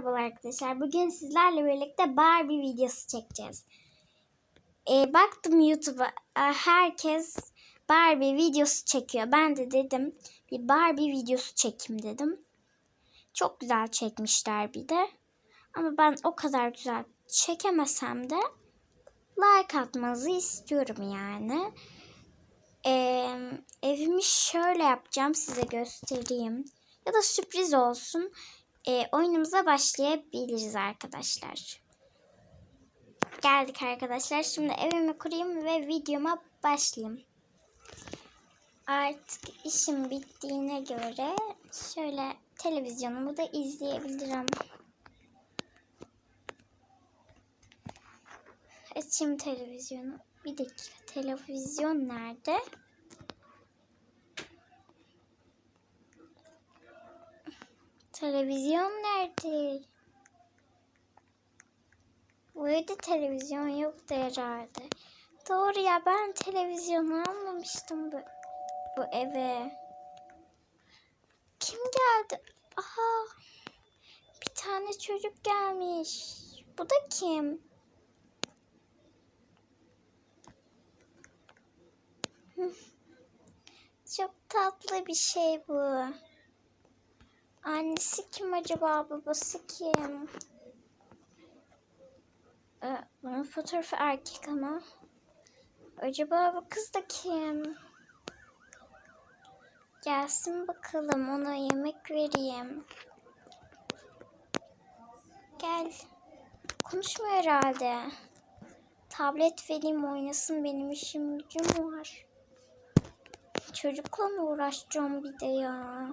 Merhabalar arkadaşlar. Bugün sizlerle birlikte Barbie videosu çekeceğiz. Ee, baktım YouTube'a e, herkes Barbie videosu çekiyor. Ben de dedim bir Barbie videosu çekeyim dedim. Çok güzel çekmişler bir de. Ama ben o kadar güzel çekemesem de like atmanızı istiyorum yani. Ee, evimi şöyle yapacağım size göstereyim. Ya da sürpriz olsun. Ee, oyunumuza başlayabiliriz arkadaşlar. Geldik arkadaşlar. Şimdi evimi kurayım ve videoma başlayayım. Artık işim bittiğine göre şöyle televizyonumu da izleyebilirim. Açayım televizyonu. Bir dakika televizyon nerede? Televizyon nerede? Bu evde televizyon yoktu herhalde. Doğru ya ben televizyonu almamıştım bu, bu eve. Kim geldi? Aha bir tane çocuk gelmiş. Bu da kim? Çok tatlı bir şey bu. Annesi kim acaba? Babası kim? Ee, bunun fotoğrafı erkek ama. Acaba bu kız da kim? Gelsin bakalım ona yemek vereyim. Gel. Konuşmuyor herhalde. Tablet vereyim oynasın benim işim gücüm var. Çocukla mı uğraşacağım bir de ya?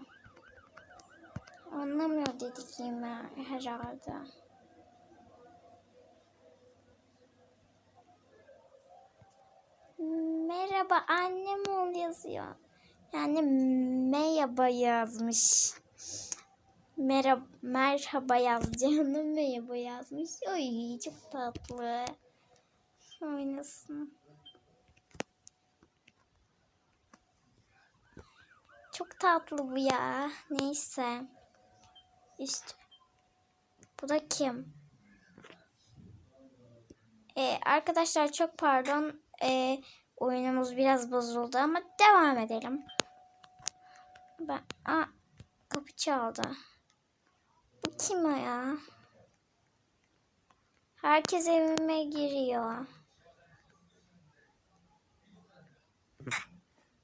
Anlamıyor dediklerimi herhalde. Merhaba annem ol yazıyor. Yani merhaba yazmış. Merhaba, merhaba yazacağını merhaba yazmış. Oy çok tatlı. Oynasın. Çok tatlı bu ya. Neyse. İşte. Bu da kim? Ee, arkadaşlar çok pardon. Ee, oyunumuz biraz bozuldu ama devam edelim. Ben, aa, kapı çaldı. Bu kim o ya? Herkes evime giriyor.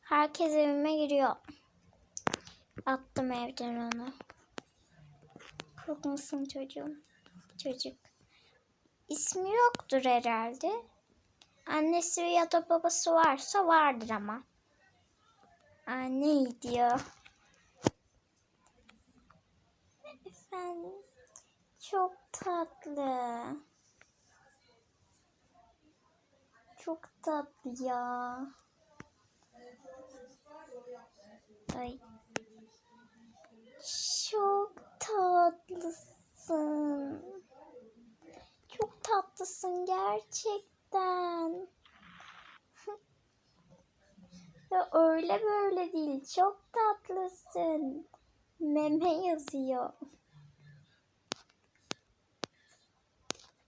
Herkes evime giriyor. Attım evden onu. Korkmasın çocuğum. Çocuk. İsmi yoktur herhalde. Annesi ya da babası varsa vardır ama. Anne diyor. Efendim. Çok tatlı. Çok tatlı ya. Ay. Tatlısın. Çok tatlısın gerçekten. ya öyle böyle değil. Çok tatlısın. Meme yazıyor.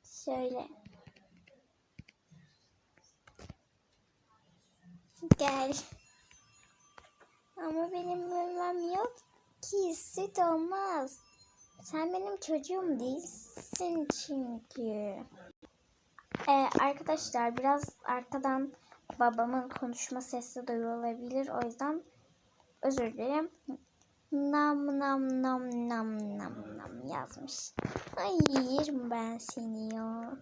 Şöyle. Gel. Ama benim memem yok ki süt olmaz. Sen benim çocuğum değilsin çünkü. Ee, arkadaşlar biraz arkadan babamın konuşma sesi duyulabilir. O yüzden özür dilerim. Nam nam nam nam nam nam yazmış. Ay yerim ben seni ya.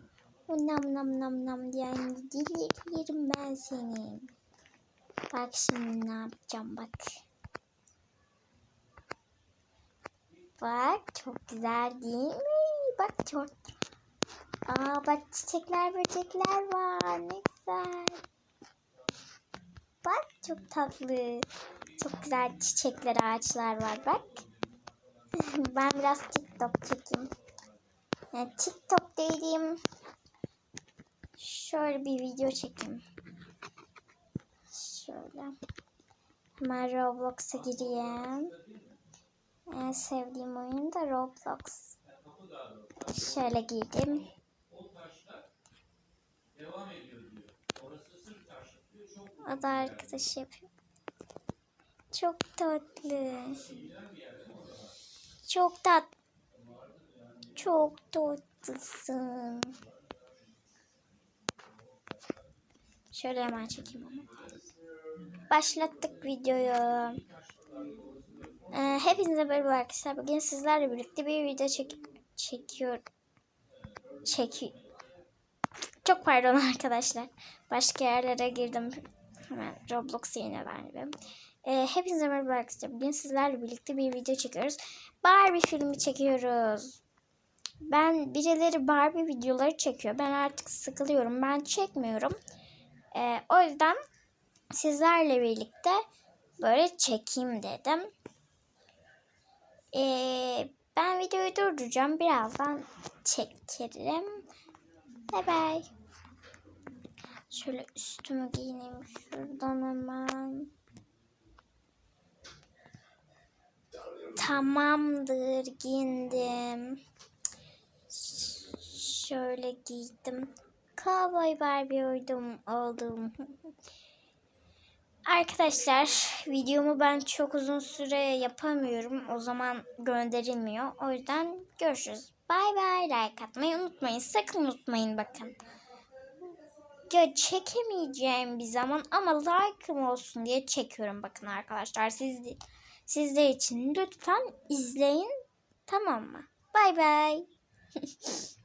O nam nam nam nam diyen dili yerim ben seni. Bak şimdi ne yapacağım bak. Bak çok güzel değil mi? Bak çok. Aa bak çiçekler böcekler var. Ne güzel. Bak çok tatlı. Çok güzel çiçekler ağaçlar var bak. ben biraz TikTok çekeyim. Yani TikTok dediğim şöyle bir video çekeyim. Şöyle. Hemen Roblox'a gireyim. En sevdiğim oyun da Roblox. Şöyle giydim. O da arkadaş yapıyor. Çok tatlı. Çok tat. Çok tatlısın. Şöyle hemen çekeyim onu. Başlattık videoyu. Ee, hepinize merhaba arkadaşlar. Bugün sizlerle birlikte bir video çek çekiyor. Çeki Çok pardon arkadaşlar. Başka yerlere girdim. Hemen Roblox yine verdim. Ee, hepinize merhaba arkadaşlar. Bugün sizlerle birlikte bir video çekiyoruz. Barbie filmi çekiyoruz. Ben birileri Barbie videoları çekiyor. Ben artık sıkılıyorum. Ben çekmiyorum. Ee, o yüzden sizlerle birlikte böyle çekeyim dedim. Ee, ben videoyu durduracağım. Birazdan çekerim. Bye bye. Şöyle üstümü giyineyim şuradan hemen. Tamamdır giyindim. Şöyle giydim. Cowboy Barbie oldum. oldum. Arkadaşlar videomu ben çok uzun süre yapamıyorum. O zaman gönderilmiyor. O yüzden görüşürüz. Bay bay. Like atmayı unutmayın. Sakın unutmayın bakın. Ya çekemeyeceğim bir zaman ama like'ım olsun diye çekiyorum bakın arkadaşlar. Siz sizler için lütfen izleyin. Tamam mı? Bay bay.